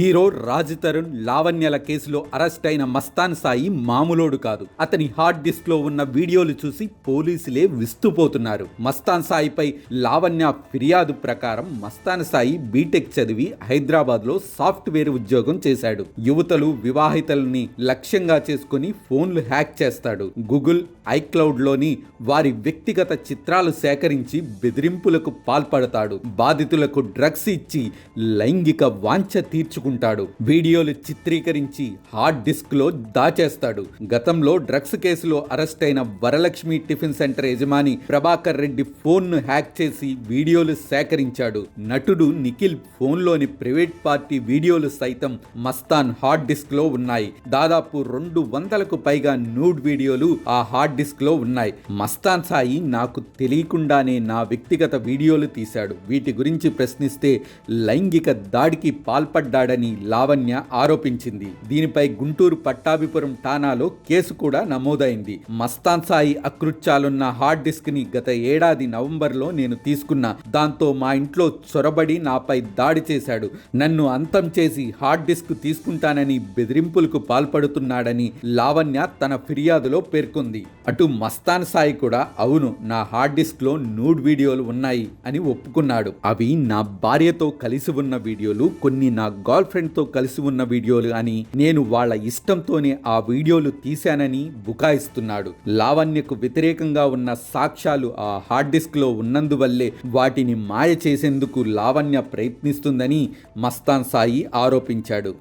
Hero Raj Tarun లావణ్యల కేసులో arrest అయిన మస్తాన్ సాయి మామూలోడు కాదు. అతని హార్డ్ డిస్క్లో ఉన్న వీడియోలు చూసి పోలీసులే విస్తుపోతున్నారు. మస్తాన్ సాయిపై లావణ్య ఫిర్యాదు ప్రకారం మస్తాన్ సాయి బీటెక్ చదివి హైదరాబాద్లో సాఫ్ట్వేర్ ఉద్యోగం చేశాడు. యువతలు వివాహితల్ని లక్ష్యంగా చేసుకుని ఫోన్లు హ్యాక్ చేస్తాడు. గూగుల్ ఐక్లౌడ్లోని వారి వ్యక్తిగత చిత్రాలు సేకరించి బెదిరింపులకు పాల్పడతాడు. బాధితులకు డ్రగ్స్ ఇచ్చి లైంగిక వాంఛ తీర్చుకుంటాడు వీడియోలు చిత్రీకరించి హార్డ్ డిస్క్లో దాచేస్తాడు. గతంలో డ్రగ్స్ కేసులో అరెస్ట్ అయిన వరలక్ష్మి టిఫిన్ సెంటర్ యజమాని ప్రభాకర్ రెడ్డి ఫోన్ను హ్యాక్ చేసి వీడియోలు సేకరించాడు. నటుడు నిఖిల్ ఫోన్లోని ప్రైవేట్ పార్టీ వీడియోలు సైతం మస్తాన్ హార్డ్ డిస్క్లో ఉన్నాయి. దాదాపు రెండు వందలకు పైగా న్యూడ్ వీడియోలు ఆ హార్డ్ డిస్క్లో ఉన్నాయి. మస్తాన్ సాయి నాకు తెలియకుండానే నా వ్యక్తిగత వీడియోలు తీశాడు. వీటి గురించి ప్రశ్నిస్తే లైంగిక దాడికి పాల్పడ్డాడని లావణ్య ఆరోపించింది. దీనిపై గుంటూరు పట్టాభిపురం ఠానాలో కేసు కూడా నమోదైంది. మస్తాన్ సాయి అకృత్యాలున్న హార్డ్ డిస్క్ని గత ఏడాది నవంబర్లో నేను తీసుకున్నా. దాంతో మా ఇంట్లో చొరబడి నాపై దాడి చేశాడు. నన్ను అంతం చేసి హార్డ్ డిస్క్ తీసుకుంటానని బెదిరింపులకు పాల్పడుతున్నాడని లావణ్య తన ఫిర్యాదులో పేర్కొంది. అటు మస్తాన్ సాయి కూడా అవును నా హార్డ్ డిస్క్లో నూడ్ వీడియోలు ఉన్నాయి అని ఒప్పుకున్నాడు. అవి నా భార్యతో కలిసి ఉన్న వీడియోలు కొన్ని నా గర్ల్ ఫ్రెండ్తో కలిసి ఉన్న వీడియోలు అని నేను వాళ్ళ ఇష్టంతోనే ఆ వీడియోలు తీశానని బుకాయిస్తున్నాడు. లావణ్యకు వ్యతిరేకంగా ఉన్న సాక్ష్యాలు ఆ హార్డ్ డిస్క్లో ఉన్నందువల్లే వాటిని మాయ చేసేందుకు లావణ్య ప్రయత్నిస్తుందని మస్తాన్ సాయి ఆరోపించాడు.